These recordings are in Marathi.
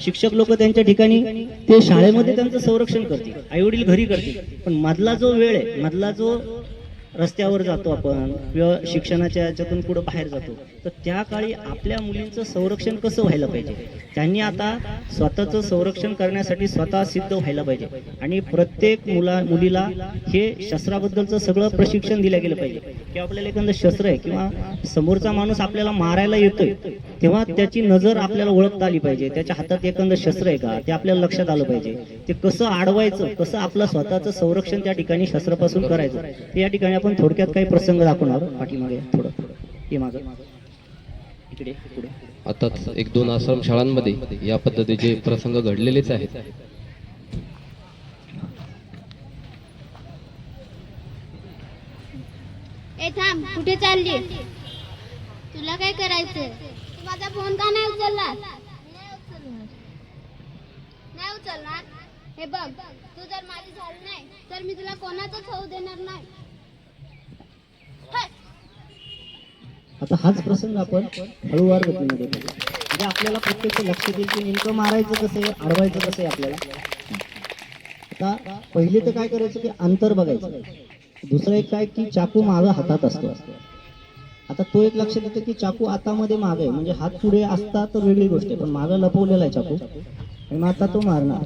शिक्षक लोक त्यांच्या ठिकाणी ते शाळेमध्ये त्यांचं संरक्षण करतील आई वडील घरी करतील. पण मधला जो वेळ आहे मधला जो रस्त्यावर जातो आपण किंवा शिक्षणाच्या याच्यातून पुढे बाहेर जातो तर त्या काळी आपल्या मुलींचं संरक्षण कसं व्हायला पाहिजे? त्यांनी आता स्वतःचं संरक्षण करण्यासाठी स्वतः सिद्ध व्हायला पाहिजे. आणि प्रत्येक मुला मुलीला हे शस्त्राबद्दलचं सगळं प्रशिक्षण दिलं गेलं पाहिजे. की आपल्याला एखादं शस्त्र आहे किंवा समोरचा माणूस आपल्याला मारायला येतोय तेव्हा त्याची नजर आपल्याला ओळखता आली पाहिजे. त्याच्या हातात एखादं शस्त्र आहे का? ते आपल्याला लक्षात आलं पाहिजे. ते कसं अडवायचं कसं आपलं स्वतःचं संरक्षण त्या ठिकाणी शस्त्रापासून करायचं? ते या ठिकाणी आपण थोडक्यात काही प्रसंग दाखवणार आहोत. पाठीमागे थोडं. हे माझं आताच एक दोन आश्रम शाळांमध्ये या पद्धतीचे प्रसंग घडलेलेच आहेत. ए थांब कुठे चालली? तुला काय करायचंय? तू माझा फोन का नाही उचलला नाही उचलणार? हे बघ तू जर माझी झाली नाही तर मी तुला कोणाचंच होऊ देणार नाही. आता हाच प्रसंग आपण हळूवार गतीमध्ये करू. म्हणजे आपल्याला प्रत्यक्ष लक्ष देईल की नेमकं मारायचं कसं आहे अडवायचं कसं आहे आपल्याला. आता पहिले तर काय करायचं की अंतर बघायचं. दुसरं एक काय की चाकू मागं हातात असतो. आता तो एक लक्षात येतो की चाकू आतामध्ये मागे म्हणजे हात पुढे असता तर वेगळी गोष्ट आहे पण मागं लपवलेला आहे चाकू. आणि मग आता तो मारणार.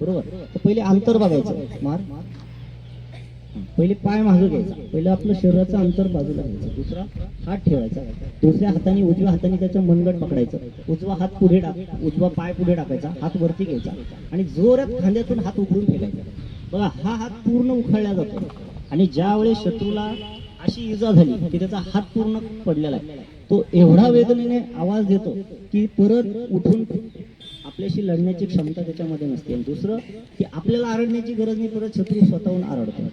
बरोबर? तर पहिले अंतर बघायचं. मार. पहिले पाय मागे घ्यायचा. पहिले आपलं शरीराचं अंतर बाजूला घ्यायचं. दुसरा हात ठेवायचा. दुसऱ्या हाताने उजव्या हाताने त्याचं मनगट पकडायचं. उजवा हात पुढे टाक उजवा पाय पुढे टाकायचा हात वरती घ्यायचा. आणि जोरात खांद्यातून हात उघडून फेकायचा. बघा हा हात पूर्ण उखळला जातो. आणि ज्या वेळेस शत्रूला अशी इजा झाली की त्याचा हात पूर्ण पडलेला आहे तो एवढा वेदनेने आवाज देतो की परत उठून आपल्याशी लढण्याची क्षमता त्याच्यामध्ये नसते. दुसरं की आपल्याला आरडण्याची गरज नाही परत शत्रू स्वतःहून आरडतो.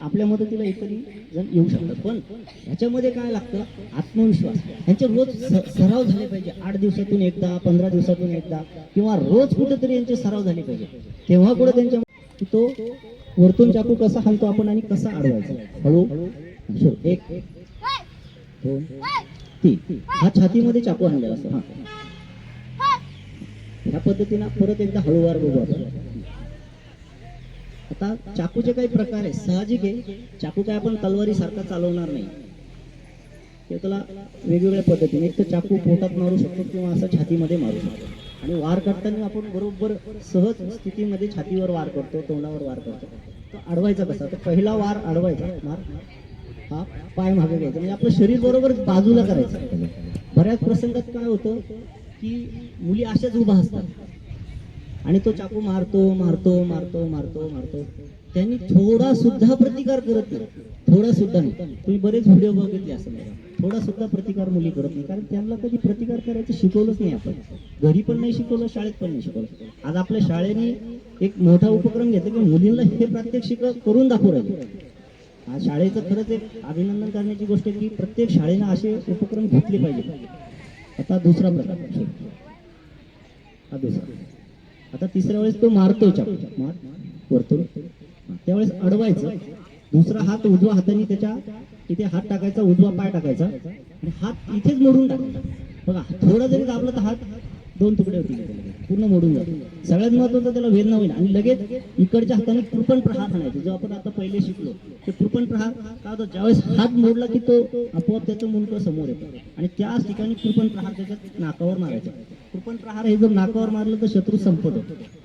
आपल्या मदतीला एकही जण येऊ शकतात. पण ह्याच्यामध्ये काय लागतं? आत्मविश्वास. यांचे रोज स- सराव झाले पाहिजे. आठ दिवसातून एकदा पंधरा दिवसातून एकदा किंवा रोज कुठेतरी यांचे सराव झाले पाहिजे. तेव्हा कुठे त्यांच्या तो वरतून चाकू कसा हाणतो आपण आणि कसा अडवायचा? हळू. हळू एक दोन तीन. हा छातीमध्ये चाकू आणलेला असतो. हा. ह्या पद्धतीनं परत एकदा हळूवार बघू आपण आता चाकूचे काही प्रकार आहे साहजिक आहे. चाकू काय आपण तलवारी सारखा चालवणार नाही. किंवा त्याला वेगवेगळ्या पद्धतीने एक तर चाकू पोटात मारू शकतो किंवा असं छातीमध्ये मारू शकतो. आणि वार करताना आपण बरोबर सहज स्थितीमध्ये छातीवर वार करतो तोंडावर वार करतो. तो अडवायचा कसा? तर पहिला वार अडवायचा. मार. हा पाय मागे घ्यायचा. म्हणजे आपलं शरीर बरोबर बाजूला करायचं. बऱ्याच प्रसंगात काय होतं की मुली अशाच उभा असतात. आणि तो चाकू मारतो मारतो मारतो मारतो मारतो. त्यांनी थोडा सुद्धा प्रतिकार करत नाही. थोडा सुद्धा नाही. तुम्ही बरेच व्हिडिओ बघितले असं थोडा सुद्धा प्रतिकार मुली करत नाही. कारण त्यांना कधी प्रतिकार करायचं शिकवलंच नाही आपण. घरी पण नाही शिकवलं शाळेत पण नाही शिकवलं. आज आपल्या शाळेने एक मोठा उपक्रम घेतला की मुलींना हे प्रात्यक्षिक करून दाखवू राहिले आज शाळेचं खरंच एक अभिनंदन करण्याची गोष्ट आहे की प्रत्येक शाळेनं असे उपक्रम घेतले पाहिजे आता दुसरा प्रकार. हा दुसरा. आता तिसऱ्या वेळेस तो मारतो चाकू मार वरतून. त्यावेळेस अडवायचं. दुसरा हात उजवा हाताने त्याच्या इथे हात टाकायचा उजवा पाय टाकायचा. आणि हात इथेच मोडून टाकायचा. बघा थोडा जरी दाबला तर हात दोन तुकडे होतील. पूर्ण मोडून जातो सगळ्यात महत्वाचं त्याला वेदना होईल. आणि लगेच इकडच्या हाताने कृपण प्रहार हाणायचं जो आपण आता पहिले शिकलो ते कृपण प्रहार काय होतो? ज्यावेळेस हात मोडला की तो आपोआप त्याचं मुंडकं समोर येतो. आणि त्याच ठिकाणी कृपण प्रहार त्याच्या नाकावर मारायचा. कृपण प्रहार हे जर नाकावर मारलं तर शत्रू संपत. होतो